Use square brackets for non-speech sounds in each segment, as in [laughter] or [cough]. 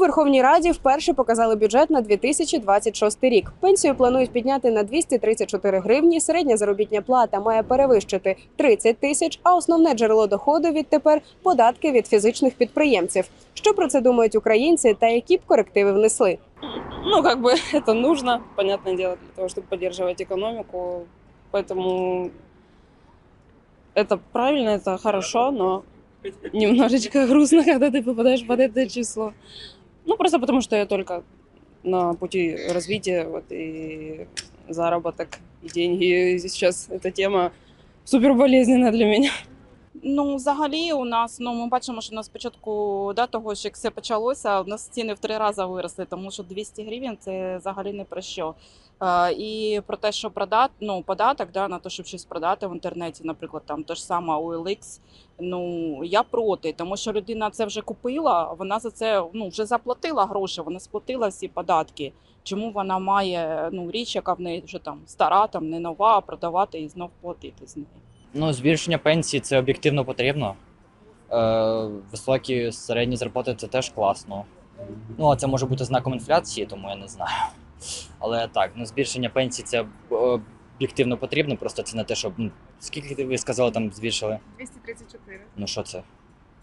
Верховній Раді вперше показали бюджет на 2026 рік. Пенсію планують підняти на 234 гривні. Середня заробітня плата має перевищити 30 тисяч. А основне джерело доходу відтепер податки від фізичних підприємців. Що про це думають українці та які б корективи внесли? Ну, как бы это нужно, понятное дело, для того, чтобы поддерживать экономику. Поэтому это правильно, это хорошо, но немножечко [laughs] грустно, когда ты попадаешь под это число. Ну, просто потому что я только на пути развития, вот, и заработок, и деньги. И сейчас эта тема супер болезненная для меня. Ну, взагалі, у нас ну ми бачимо, що у нас спочатку да, того, що як все почалося, у нас ціни в три рази виросли, тому що 200 гривень це взагалі не про що. Е, і про те, що продати, ну, податок да, на те, щоб щось продати в інтернеті, наприклад, там те ж саме OLX, ну я проти, тому що людина це вже купила, вона за це ну, вже заплатила гроші, вона сплатила всі податки. Чому вона має ну, річ, яка в неї вже там стара, там не нова, продавати і знов платити з неї? Ну, збільшення пенсії це об'єктивно потрібно. Е, високі середні зарплати це теж класно. Ну, а це може бути знаком інфляції, тому я не знаю. Але так, ну збільшення пенсії це е, об'єктивно потрібно, просто це не те, щоб. Ну, скільки ви сказали, там збільшили? 234. Ну що це?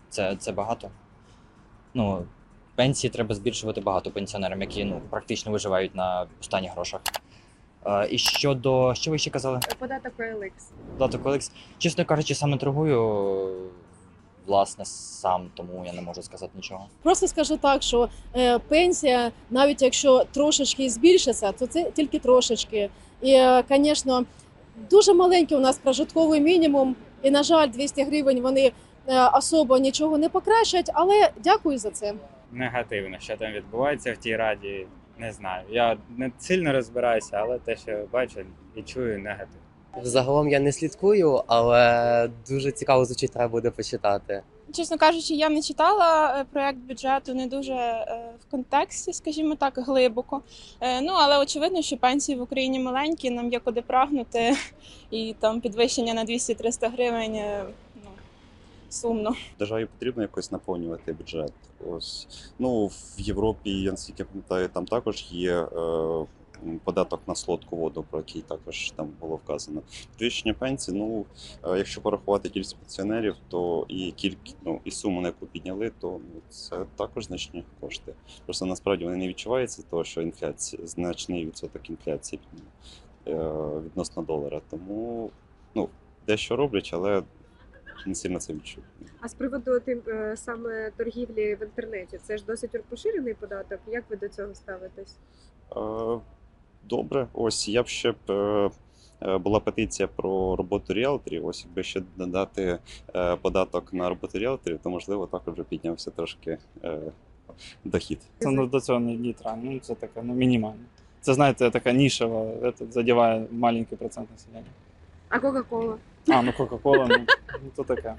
Це, це багато. Ну, пенсії треба збільшувати багато пенсіонерам, які ну, практично виживають на останніх грошах. Е, і щодо. Що ви ще казали? Податок OLX. Дату Колекс. Чесно кажучи, саме торгую власне сам, тому я не можу сказати нічого. Просто скажу так, що е, пенсія, навіть якщо трошечки збільшиться, то це тільки трошечки. І, е, звісно, дуже маленький у нас прожитковий мінімум, і, на жаль, 200 гривень вони е, особо нічого не покращать, але дякую за це. негативно, що там відбувається в тій раді. Не знаю. Я не сильно розбираюся, але те, що бачу і чую, негатив. Загалом я не слідкую, але дуже цікаво звучить, треба буде почитати. Чесно кажучи, я не читала е, проект бюджету не дуже е, в контексті, скажімо так, глибоко. Е, Ну але очевидно, що пенсії в Україні маленькі, нам є куди прагнути, [laughs] і там підвищення на 200-300 гривень сумно. Державі потрібно якось наповнювати бюджет. Ось ну в Європі, я наскільки пам'ятаю, там також є е, податок на солодку воду, про який також там було вказано. Підвищення пенсії. Ну е, якщо порахувати кількість пенсіонерів, то і кількість ну, і суму, на яку підняли, то ну, це також значні кошти. Просто насправді вони не відчуваються, того що інфляція значний відсоток інфляції е, відносно долара. Тому ну дещо роблять, але не сильно це відчують. А з приводу тим е, саме торгівлі в інтернеті, це ж досить поширений податок. Як ви до цього ставитесь? Добре, ось я б ще б е, е, була петиція про роботу ріелторів. Ось якби ще додати е, податок на роботу ріелторів, то можливо також вже піднявся трошки е, дохід. Це ну, до цього не нейтрально, ну це таке ну, мінімально. Це знаєте, така нішева, це задіває маленький процент населення. А Кока-Кола? А, ну Кока-Кола, ну, ну то таке.